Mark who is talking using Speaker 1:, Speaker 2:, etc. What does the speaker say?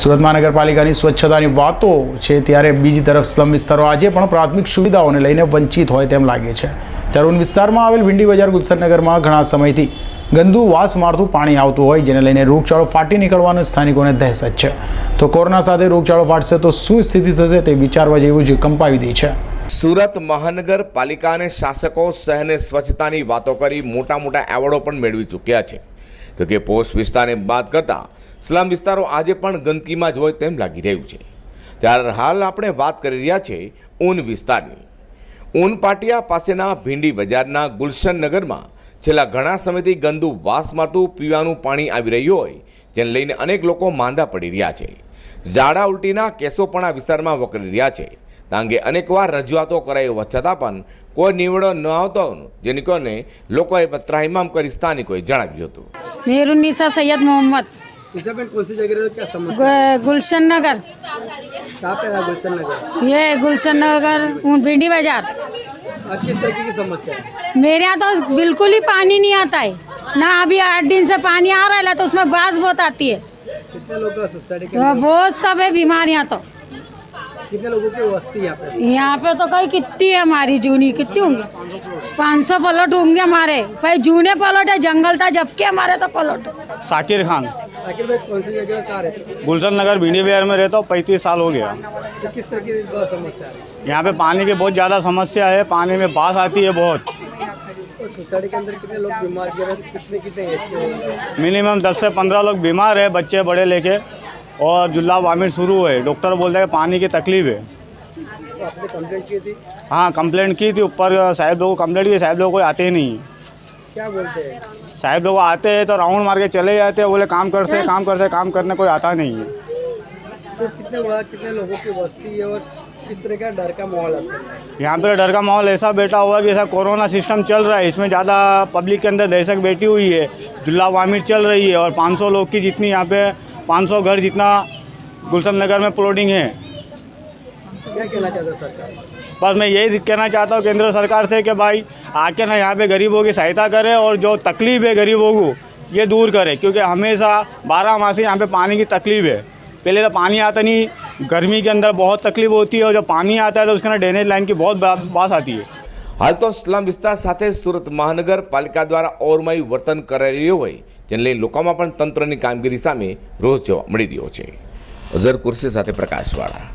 Speaker 1: સુરત મહાનગરપાલિકાની સ્વચ્છતાની વાતો છે ત્યારે બીજી તરફ સ્લમ વિસ્તારો આજે પણ પ્રાથમિક સુવિધાઓને લઈને વંચિત હોય તેમ લાગે છે. ત્યારે વિસ્તારમાં આવેલ ભીંડી બજાર ગુલસરનગરમાં ઘણા સમયથી ગંદુ વાસ મારતું પાણી આવતું હોય જેને લઈને રોગચાળો ફાટી નીકળવાનો સ્થાનિકોને દહેશત છે. તો કોરોના સાથે રોગચાળો ફાટશે તો શું સ્થિતિ થશે તે વિચારવા જેવું જ કંપાવી દે છે.
Speaker 2: સુરત મહાનગરપાલિકા અને શાસકો શહેરને સ્વચ્છતાની વાતો કરી મોટા મોટા એવોર્ડો પણ મેળવી ચૂક્યા છે. જો કે પોસ્ટ વિસ્તારને બાદ કરતાં સ્લમ વિસ્તારો આજે પણ ગંદકીમાં જ હોય તેમ લાગી રહ્યું છે. ત્યારે હાલ આપણે વાત કરી રહ્યા છે ઊન વિસ્તારની. ઊન પાટિયા પાસેના ભીંડી બજારના ગુલશન નગરમાં છેલ્લા ઘણા સમયથી ગંદુ વાસ મારતું પીવાનું પાણી આવી રહ્યું હોય, જેને લઈને અનેક લોકો માંદા પડી રહ્યા છે. ઝાડા ઉલટીના કેસો પણ આ વિસ્તારમાં વકરી રહ્યા છે. આ અંગે અનેકવાર રજૂઆતો કરાઈ હોવા છતાં પણ કોઈ નિવડો ન આવતો જેને કારણે લોકોએ ત્રાહિમામ કરી સ્થાનિકોએ જણાવ્યું હતું
Speaker 3: मेहरुन्निसा सैयद मोहम्मद
Speaker 4: ईसाबेन कौन सी जगह रहे हो क्या समस्या
Speaker 3: गु- गुलशन नगर
Speaker 4: कहाँ पे है गुलशन नगर
Speaker 3: ये गुलशन नगर भिंडी बाजार
Speaker 4: आज किस तरीके की समस्या है
Speaker 3: मेरे यहाँ तो बिल्कुल ही पानी नहीं आता है ना अभी आठ दिन से पानी आ रहा है तो उसमें बास बहुत आती है
Speaker 4: कितने लोगों का सोसाइटी के
Speaker 3: तो बहुत सब है बीमारियाँ तो
Speaker 4: कितने लोगों की वस्ती यहाँ पे?
Speaker 3: यहाँ पे तो कई कितनी है हमारी जूनी कितनी होंगी? पाँच सौ पलट होंगे हमारे। भाई जूने पलट है जंगल था जबकि हमारे तो पलट
Speaker 5: साकिर खान।
Speaker 4: आखिर भाई कौन सी जगह कहाँ रहते
Speaker 5: गुलशन नगर भिंडी बिहार में रहता हूँ पैंतीस साल हो गया।
Speaker 4: तो किस तरह की समस्या है?
Speaker 5: यहाँ पे पानी की बहुत ज़्यादा समस्या है पानी में बास आती है बहुत।
Speaker 4: सोसाइटी के अंदर कितने लोग बीमार कितने कितने
Speaker 5: मिनिमम दस से पंद्रह लोग बीमार है बच्चे बड़े लेके। और जुल्ला वामिट शुरू है डॉक्टर बोलते हैं पानी की तकलीफ़ है।
Speaker 4: तो आपने कंप्लेंट की थी
Speaker 5: हाँ कंप्लेंट की थी। ऊपर साहब लोगों को कंप्लेंट की साहब लोग कोई आते ही नहीं।
Speaker 4: क्या बोलते हैं?
Speaker 5: साहब लोग आते हैं तो राउंड मार के चले जाते हैं। बोले काम कर से काम कर से काम करने कोई आता नहीं है।
Speaker 4: तो कितने कितने लोगों की वस्ती है और किस तरह का डर का माहौल
Speaker 5: यहाँ पर डर का माहौल ऐसा बैठा हुआ है कि ऐसा कोरोना सिस्टम चल रहा है। इसमें ज़्यादा पब्लिक के अंदर दहशत बैठी हुई है। जुल्ला वामिट चल रही है और 500 लोग की जितनी यहाँ पे 500 घर जितना गुलशन नगर में प्लॉटिंग है।
Speaker 4: क्या कहना चाहते हो सरकार?
Speaker 5: बस मैं यही कहना चाहता हूँ केंद्र सरकार से कि भाई आके ना यहाँ पे गरीबों की सहायता करे और जो तकलीफ़ है गरीबों को ये दूर करे क्योंकि हमेशा बारह मासी यहाँ पे पानी की तकलीफ़ है। पहले तो पानी आता नहीं गर्मी के अंदर बहुत तकलीफ़ होती है और जब पानी आता है तो उसके अंदर ड्रेनेज लाइन की बहुत बा- बास आती है।
Speaker 2: હાલ તો સ્લમ વિસ્તાર સાથે સુરત મહાનગરપાલિકા દ્વારા ઓરમાયું વર્તન કરાઈ રહ્યું હોય, જેને લઈને લોકોમાં પણ તંત્રની કામગીરી સામે રોષ જોવા મળી રહ્યો છે. અઝર કુર્સી સાથે પ્રકાશવાળા.